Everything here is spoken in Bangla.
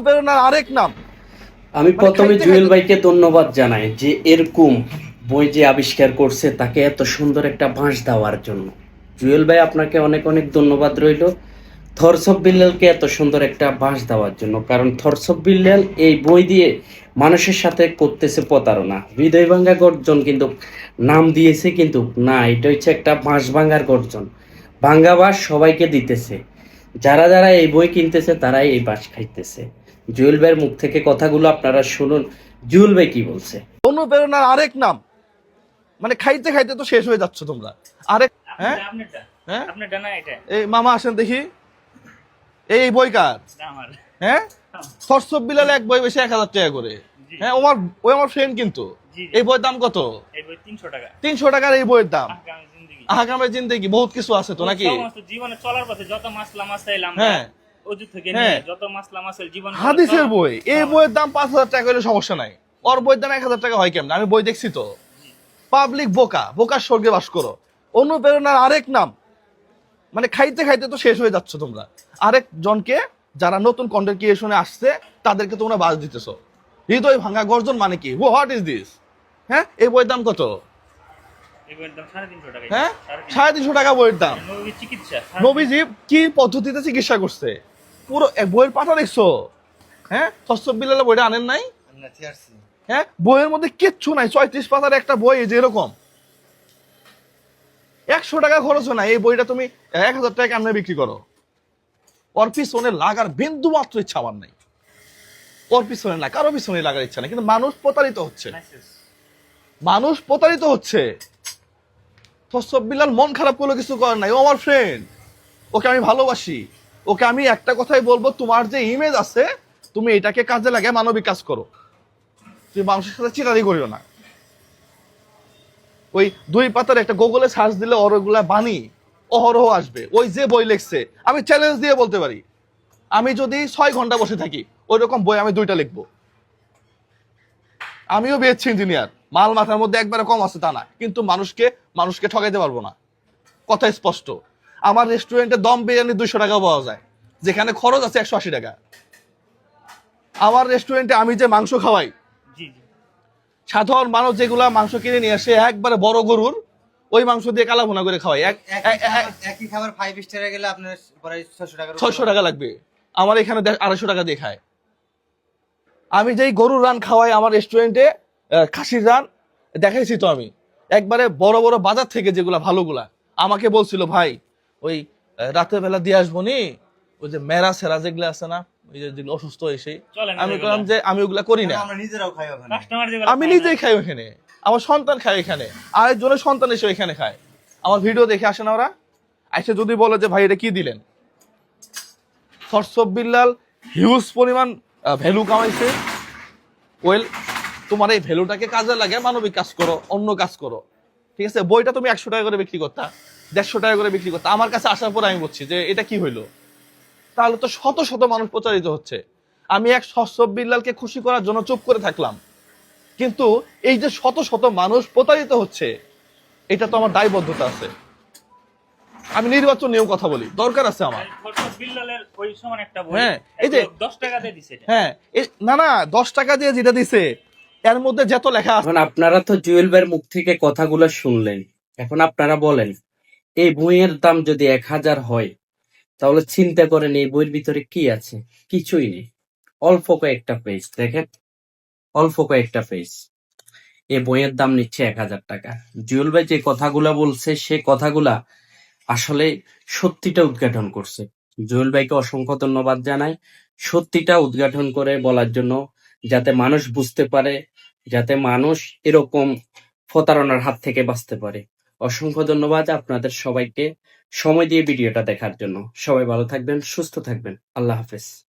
অনুপ্রেরণার আরেক নাম। আমি মানে প্রথমে জুয়েল ভাইকে ধন্যবাদ জানাই যে এরকম বই যে আবিষ্কার করছে তাকে এত সুন্দর একটা বাঁশ দেওয়ার জন্য। জুয়েল ভাই আপনাকে অনেক অনেক ধন্যবাদ রইল। থরসব বিল্লালকে এত সুন্দর একটা বাঁশ দেওয়ার জন্য কারণ থরসব বিল্লাল এই বই দিয়ে মানুষের সাথে করতেছে প্রতারণা। হৃদয় ভাঙ্গা গর্জন কিন্তু নাম দিয়েছে কিন্তু না এটা হচ্ছে একটা বাঁশ ভাঙ্গার গর্জন। ভাঙ্গা বাঁশ সবাইকে দিতেছে। যারা যারা এই বই কিনতেছে তারাই এই বাঁশ খাইতেছে। জুয়েল ভাইয়ের মুখ থেকে কথাগুলো আপনারা শুনুন। জুয়েল ভাই কি বলছে? অনুপ্রেরণার আরেক নাম। মানে খাইতে খাইতে তো শেষ হয়ে যাচ্ছ তোমরা। আরেক হ্যাঁ? আপনারটা হ্যাঁ? আপনারটা না এটা। এই মামা আসেন দেখি। এই বই কার? এটা আমার। হ্যাঁ? সরসব বিলাল এক বই বেশি এক হাজার টাকা করে। হ্যাঁ আমার ওই আমার ফ্রেন্ড কিন্তু। এই বইয়ের দাম কত? এই বই তিনশো টাকা। তিনশো টাকার এই বইয়ের দাম। আহকামে জিন্দেগি। বহুত কিছু আছে তো নাকি? সমস্ত জীবনে চলার পথে যত মাসলা মাসাইল আমরা হ্যাঁ। অজু থেকে হ্যাঁ। নিয়ে যত মাসলা মাসাইল জীবন হাদিসের বই। এই বইয়ের দাম পাঁচ হাজার টাকা হলে সমস্যা নাই। ওর বইয়ের দাম এক হাজার টাকা হয় কেমন? আমি বই দেখছি তো। পাবলিক বোকা বোকার স্বর্গে বাস করো। অনুপ্রেরণার আরেক নাম। মানে খাইতে খাইতে তো শেষ হয়ে যাচ্ছ তোমরা। আরেক জনকে যারা নতুন কন্টেন্ট ক্রিয়েশনে আসছে তাদেরকে তোমরা বাজ দিতেছো। হৃদয় ভাঙা গর্জন মানে কি? হোয়াট ইজ দিস হ্যাঁ? এই বইয়ের দাম কত? হ্যাঁ? সাড়ে তিনশো। টাকা বইয়ের দাম। নবীজি কি পদ্ধতিতে চিকিৎসা করছে? পুরো এক বইয়ের পাতা দেখছ? হ্যাঁ? সস্য বিলালে বইটা আনেন নাই? হ্যাঁ? বইয়ের মধ্যে কিচ্ছু নাই ছয়ত্রিশ পাতার একটা বই এই যে এরকম। একশো টাকা খরচ হয় না এই বইটা তুমি এক হাজার টাকা কেমনে বিক্রি করো? ওর পিছনে লাগার বিন্দু মাত্র ইচ্ছা আমার নাই। ওর পিছনে না কারও পিছনে লাগার ইচ্ছা নাই কিন্তু মানুষ প্রতারিত হচ্ছে. মানুষ প্রতারিত হচ্ছে। তসব বিলাল মন খারাপ করলে কিছু করার নাই ও আমার ফ্রেন্ড ওকে আমি ভালোবাসি। ওকে আমি একটা কথাই বলব, তোমার যে ইমেজ আছে, তুমি এটাকে কাজে লাগে মানবিক কাজ করো। তুমি মানুষের সাথে চিটারি করিও না। ওই দুই পাতার একটা গুগলে সার্চ দিলে ওর ওগুলা বাণী অহরহ আসবে। ওই যে বই লিখছে, আমি চ্যালেঞ্জ দিয়ে বলতে পারি। আমি যদি ছয় ঘণ্টা বসে থাকি ওই রকম বই আমি দুইটা লিখব। আমিও বিএসসি ইঞ্জিনিয়ার মাল মাথার মধ্যে একবারে কম আছে তা না, কিন্তু মানুষকে মানুষকে ঠকাইতে পারব না। কথা স্পষ্ট। আমার রেস্টুরেন্টে দম বিরিয়ানি দুইশো টাকা পাওয়া যায়। যেখানে খরচ আছে একশো আশি টাকা। আমার রেস্টুরেন্টে আমি যে মাংস খাওয়াই সাধারণ মানুষ যেগুলা মাংস কিনে নিয়ে আসে একবারে বড় গরুর ওই মাংস দিয়ে কালা ভুনা করে খাওয়াই। এক একই খাবার- ফাইভ স্টারে গেলে আপনার প্রায় ছশো উপরে ছয়শো টাকা লাগবে। আমার এখানে আড়াইশো টাকা দিয়ে খায়। আমি যেই গরুর রান খাওয়াই আমার রেস্টুরেন্টে খাসির রান দেখাইছি তো আমি। একবারে বড় বড় বাজার থেকে যেগুলা ভালোগুলা আমাকে বলছিল ভাই ওই রাতের বেলা দিয়ে আসব নি? ওই যে মেরা সেরা যেগুলো আছে না ওই যে যেগুলো অসুস্থ এসে আমি। বললাম যে আমি ওগুলা করি না। আমরা নিজেরাও খাই ওখানে। কাস্টমার যেগুলো আমি নিজেই খাই ওখানে। আমার সন্তান খায় এখানে আরেকজনের সন্তান এসে এখানে খায়। আমার ভিডিও দেখে আসে না ওরা। আইসে যদি বলে যে ভাই এটা কি দিলেন? সরসব বিল্লাল হিউজ পরিমাণ ভ্যালু কামাইছে। ওয়েল তোমার এই ভ্যালুটাকে কাজে লাগে মানবিক কাজ করো অন্য কাজ করো। ঠিক আছে? বইটা তুমি একশো টাকা করে বিক্রি করতা। দেড়শো টাকা করে বিক্রি করতা। আমার কাছে আসার পর আমি বলছি যে এটা কি হইল? তাহলে তো শত শত মানুষ প্রচারিত হচ্ছে। আমি এক সরসব বিল্লালকে খুশি করার জন্য চুপ করে থাকলাম। কিন্তু এই যে শত শত মানুষ প্রতারিত হচ্ছে এটা তো আমার দায়বদ্ধতা আছে। আমি নির্বাচন নিয়েও কথা বলি। দরকার আছে আমার। হ্যাঁ, এই যে- দশ টাকা দিয়ে দিছে হ্যাঁ না না দশ টাকা দিয়ে যেটা দিছে এর মধ্যে যত লেখা আছে এখন আপনারা তো জুয়েল ভাইয়ের মুখ থেকে কথাগুলো শুনলেন। এখন আপনারা বলেন এই বইয়ের দাম যদি এক হাজার হয়, তাহলে চিন্তা করেন এই বইয়ের ভিতরে কি আছে? কিছুই নেই। অল্প কয়েকটা পেজ দেখেন। অল্প কয়েকটা পেজ এই বইয়ের দাম নিচ্ছে এক হাজার টাকা। জুয়েল ভাই যে কথাগুলা বলছে, সে কথাগুলা আসলে সত্যিটা উদ্ঘাটন করছে। জুয়েল ভাইকে অসংখ্য ধন্যবাদ জানাই। সত্যিটা উদ্ঘাটন করে বলার জন্য যাতে মানুষ বুঝতে পারে, যাতে মানুষ এরকম প্রতারণার হাত থেকে বাঁচতে পারে। অসংখ্য ধন্যবাদ আপনাদের সবাইকে। সময় দিয়ে ভিডিওটা দেখার জন্য। সবাই ভালো থাকবেন, সুস্থ থাকবেন। আল্লাহ হাফেজ।